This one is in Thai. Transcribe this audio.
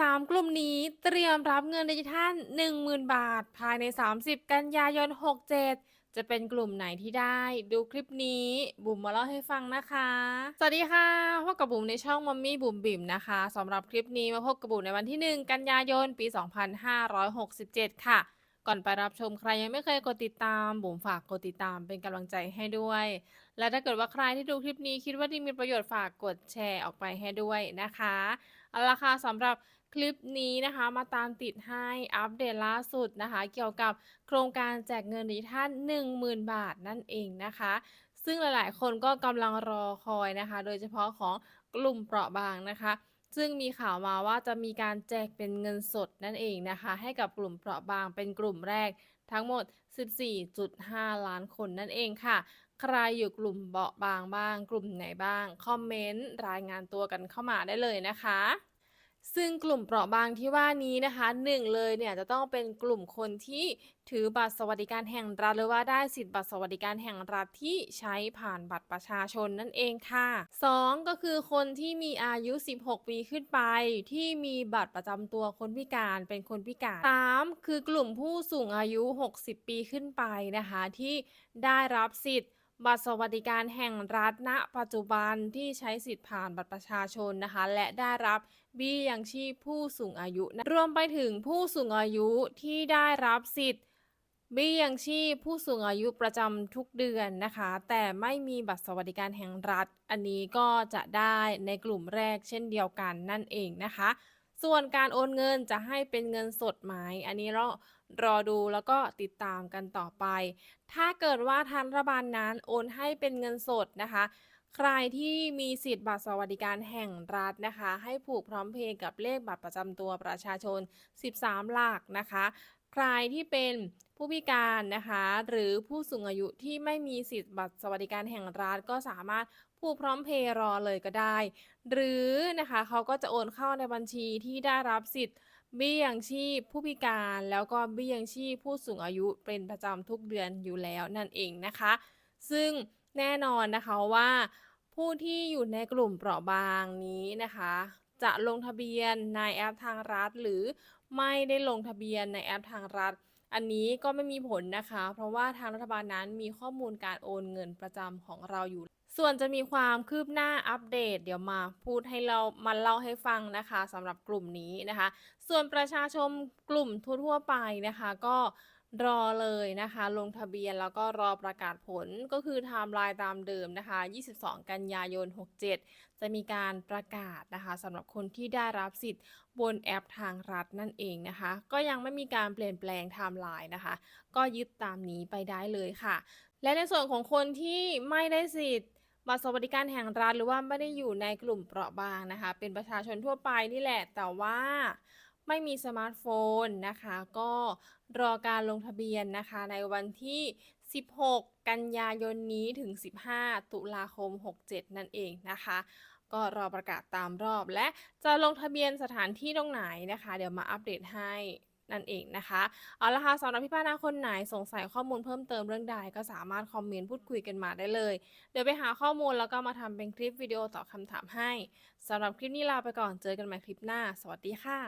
3กลุ่มนี้เตรียมรับเงินดิจิทัล10,000 บาท ภายใน 30 กันยายน 67 จะเป็นกลุ่มไหนที่ได้ ดูคลิปนี้บุ๋มมาเล่าให้ฟังนะคะ สวัสดีค่ะพบกับบุ๋มในช่องมัมมี่บุ๋มบิ่มนะคะสำหรับคลิปนี้มาพบกับบุ๋มในวันที่ 1 กันยายน ปี 2567 ค่ะ ก่อนไปรับชมใครยังไม่เคยกดติดตาม บุ๋มฝากกดติดตามเป็นกำลังใจให้ด้วย และถ้าเกิดว่าใครที่ดูคลิปนี้คิดว่าดีมีประโยชน์ฝากกดแชร์ออกไปให้ด้วยนะคะเอาละค่ะสำหรับ คลิปนี้นะคะมาตามติดให้อัปเดตล่าสุดนะคะ เกี่ยวกับโครงการแจกเงินดิจิทัล10,000 บาทนั่นเองนะคะ ซึ่งหลายๆ คนก็กำลังรอคอยนะคะ โดยเฉพาะของกลุ่มเปราะบางนะคะ ซึ่งมีข่าวมาว่าจะมีการแจกเป็นเงินสดนั่นเองนะคะ ให้กับกลุ่มเปราะบางเป็นกลุ่มแรกทั้งหมด 14.5 ล้านคนนั่นเองค่ะ ใครอยู่กลุ่มเบาะบางบ้าง กลุ่มไหนบ้าง คอมเมนต์รายงานตัวกันเข้ามาได้เลยนะคะ ซึ่งกลุ่มเปราะบางที่ว่านี้นะคะหนึ่งเลยเนี่ยจะต้องเป็นกลุ่มคนที่ถือบัตรสวัสดิการแห่งรัฐหรือว่าได้สิทธิ์บัตรสวัสดิการแห่งรัฐที่ใช้ผ่านบัตรประชาชนนั่นเองค่ะสองก็คือคนที่มีอายุ 16 ปีขึ้นไป ที่มีบัตรประจำตัวคนพิการเป็นคนพิการสามคือกลุ่มผู้สูงอายุ 60 ปีขึ้นไปนะคะ ที่ได้รับสิทธิ์ บัตรสวัสดิการแห่งรัฐณ ปัจจุบันที่ใช้สิทธิ์ผ่านบัตรประชาชนนะคะ และได้รับเบี้ยยังชีพผู้สูงอายุนะรวมไปถึงผู้สูงอายุที่ได้รับสิทธิ์เบี้ยยังชีพผู้สูงอายุประจำทุกเดือนนะคะ แต่ไม่มีบัตรสวัสดิการแห่งรัฐ อันนี้ก็จะได้ในกลุ่มแรกเช่นเดียวกันนั่นเองนะคะ ส่วนการโอนเงินจะให้เป็นเงินสดไหมอันนี้เรารอดูแล้วก็ติดตามกันต่อไป ถ้าเกิดว่าทางรัฐบาลนั้นโอนให้เป็นเงินสดนะคะ ใครที่มีสิทธิ์บัตรสวัสดิการแห่งรัฐนะคะ ให้ผูกพร้อมเพย์กับเลขบัตรประจำตัวประชาชน 13 หลักนะคะ ใครที่เป็นผู้พิการนะคะ หรือผู้สูงอายุที่ไม่มีสิทธิ์บัตรสวัสดิการแห่งรัฐก็สามารถผูกพร้อมเพย์รอเลยก็ได้ หรือนะคะเขาก็จะโอนเข้าในบัญชีที่ได้รับสิทธิ์เบี้ยยังชีพผู้พิการแล้วก็เบี้ยยังชีพผู้สูงอายุเป็นประจำทุกเดือนอยู่แล้วนั่นเองนะคะ ซึ่งแน่นอนนะคะว่า ผู้ที่อยู่ในกลุ่มเปราะบางนี้นะคะ จะลงทะเบียนในแอปทางรัฐหรือ ไม่ได้ลงทะเบียนในแอปทางรัฐ อันนี้ก็ไม่มีผลนะคะ เพราะว่าทางรัฐบาลนั้นมีข้อมูลการโอนเงินประจำของเราอยู่ ส่วนจะมีความคืบหน้าอัปเดต เดี๋ยวมาพูดให้เรามาเล่าให้ฟังนะคะสำหรับกลุ่มนี้นะคะ ส่วนประชาชนกลุ่มทั่วๆไปนะคะ ก็ รอเลยนะคะ ลงทะเบียนแล้วก็รอประกาศผลก็คือไทม์ไลน์ตามเดิมนะคะ 22 กันยายน 67 จะมีการประกาศนะคะสำหรับคนที่ได้รับสิทธิ์บนแอปทางรัฐนั่นเองนะคะ ก็ยังไม่มีการเปลี่ยนแปลงไทม์ไลน์นะคะ ก็ยึดตามนี้ไปได้เลยค่ะ และในส่วนของคนที่ไม่ได้สิทธิ์บัตรสวัสดิการแห่งรัฐหรือว่าไม่ได้อยู่ในกลุ่มเปราะบางนะคะ เป็นประชาชนทั่วไปนี่แหละแต่ว่า ไม่มีสมาร์ทโฟนนะคะ ก็รอการลงทะเบียนนะคะ ในวันที่ 16 กันยายนนี้ถึง 15 ตุลาคม 67 นั่นเองนะคะ ก็รอประกาศตามรอบและจะลงทะเบียนสถานที่ตรงไหนนะคะ เดี๋ยวมาอัปเดตให้นั่นเองนะคะ เอาละค่ะสำหรับพี่ป้านาคนไหนสงสัยข้อมูลเพิ่มเติมเรื่องใดก็สามารถคอมเมนต์พูดคุยกันมาได้เลย เดี๋ยวไปหาข้อมูลแล้วก็มาทำเป็นคลิปวิดีโอตอบคำถามให้สำหรับคลิปนี้ลาไปก่อนเจอกันใหม่คลิปหน้า สวัสดีค่ะ